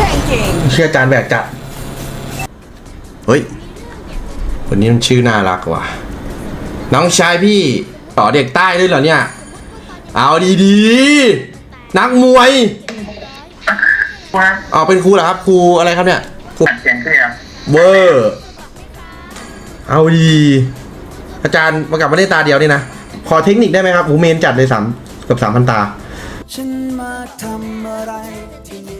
tanking. เชื่ออาจารย์แบกจัด เฮ้ยคนนี้มันชื่อน่ารักว่ะ น้องชายพี่ต่อเด็กใต้ด้วยเหรอเนี่ย เอาดีๆ นักมวยว่าเอาเป็นครูเหรอครับครูอะไรครับเนี่ยครูอัดเสียงเคลียร์เวอร์เอาดีอาจารย์มากลับมาได้ตาเดียวนี่นะ ขอเทคนิคได้ไหมครับหูเมนจัดเลยสามเกับสามพันตา ฉันมาทำอะไรที่นี่ Blood.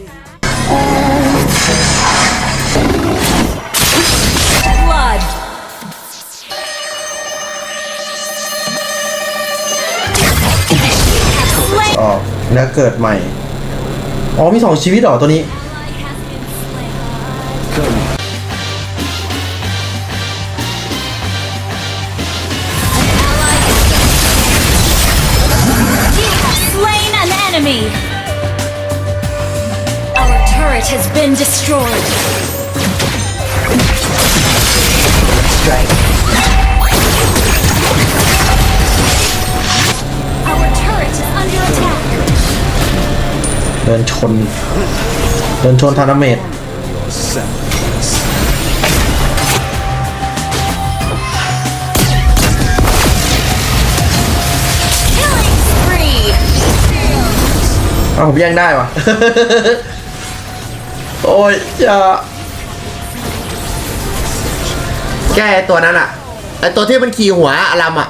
ออกแล้วเกิดใหม่ อ๋อ มีสองชีวิตเหรอตัวนี้ slain an enemy. Our turret has been destroyed. Strike. Our turret is under attack. เดินชน เดินชนธนเมตร Killing spree. เอาผมแย่งได้วะ โอ้ยอย่าแก้ไอ้ตัวนั้นอะไอตัวที่มันขี่หัวอารามอะ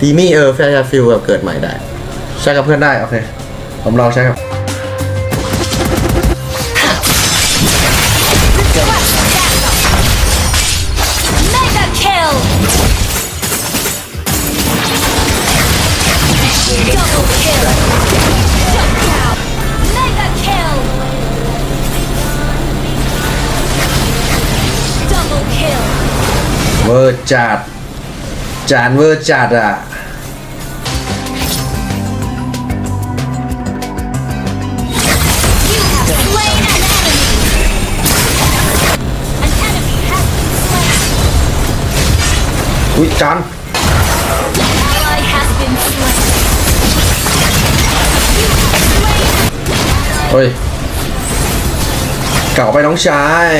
ตีมี่เออแฟร์ฟิลแบบเกิดใหม่ได้ ใช้กับเพื่อนได้ โอเค ผมลองใช้กับ เวอร์จัด จานเวอร์จัดอะอุ้ยจานเฮ้ย เก่าไปน้องชาย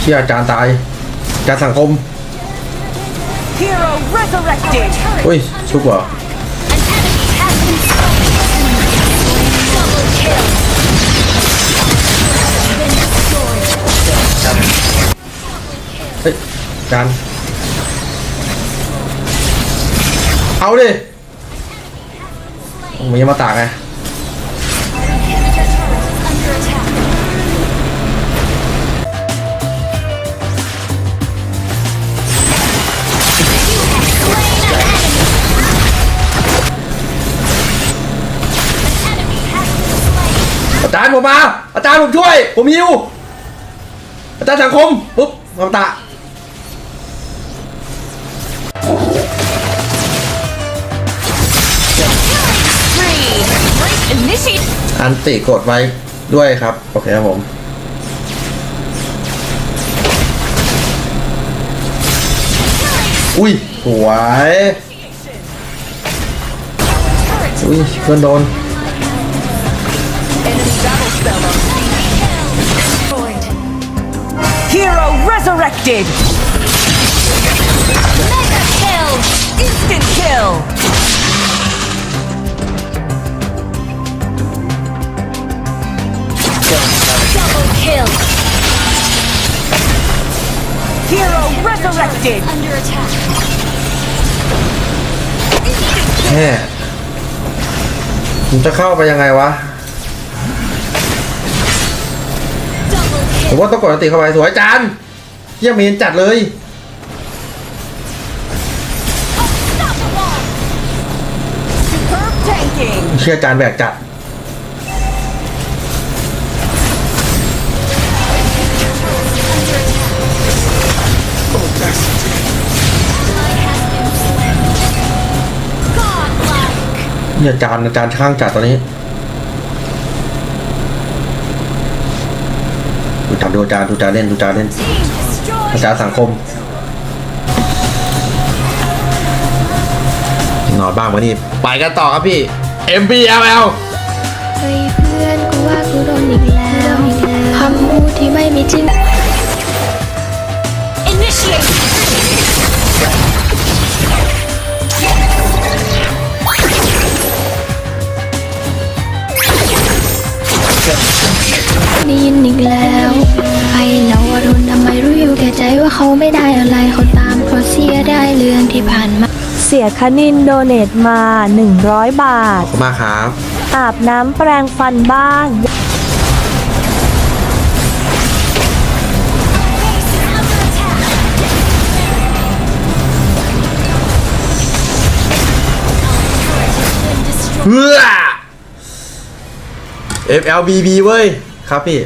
เชี่ยจานตาย อาจารย์สังคม Hero resurrected. เฮ้ยชุบเหรอ An enemy has been slain. Double kill. Been destroyed. เฮ้ยจานเอาดิมันยังมาตากไง ผมมา อาจารย์ผมช่วย ผมหิว อาจารย์สังคม ปุ๊บมาตะ Three. Break initiate. อันติกดไว้ด้วยครับ โอเคครับผมอุ้ยสวยอุ้ยเพื่อนโดน Enemy battle spell Destroyed. Hero resurrected. Mega kill. Instant kill. Double kill. Hero resurrected. Under attack. แค่ผมจะเข้าไปยังไงวะ ผมว่าต้องกดนติเข้าไปสวยจานเยี่ยมเมนจัดเลยเชื่อจานแบกจัดเนี่ยจานจารย์ข้างจัดตอนนี้ ดูจานดูจานเล่นดูจานเล่นอาจาสังคมนอนบ้างวะนี่ไปกันต่อครับพี่ MBLL เฮ้ยเพื่อนกูว่ากูโดนอีกแล้วคำพูดที่ไม่มีจริง Initiate ได้อะไรเขาตามเพราะเสียได้เรื่องที่ผ่านมา เสียคณินโดเนตมา 100 บาท ขอบคุณมากครับ อาบน้ำแปรงฟันบ้างเพื่อ FLBB เว้ย ครับพี่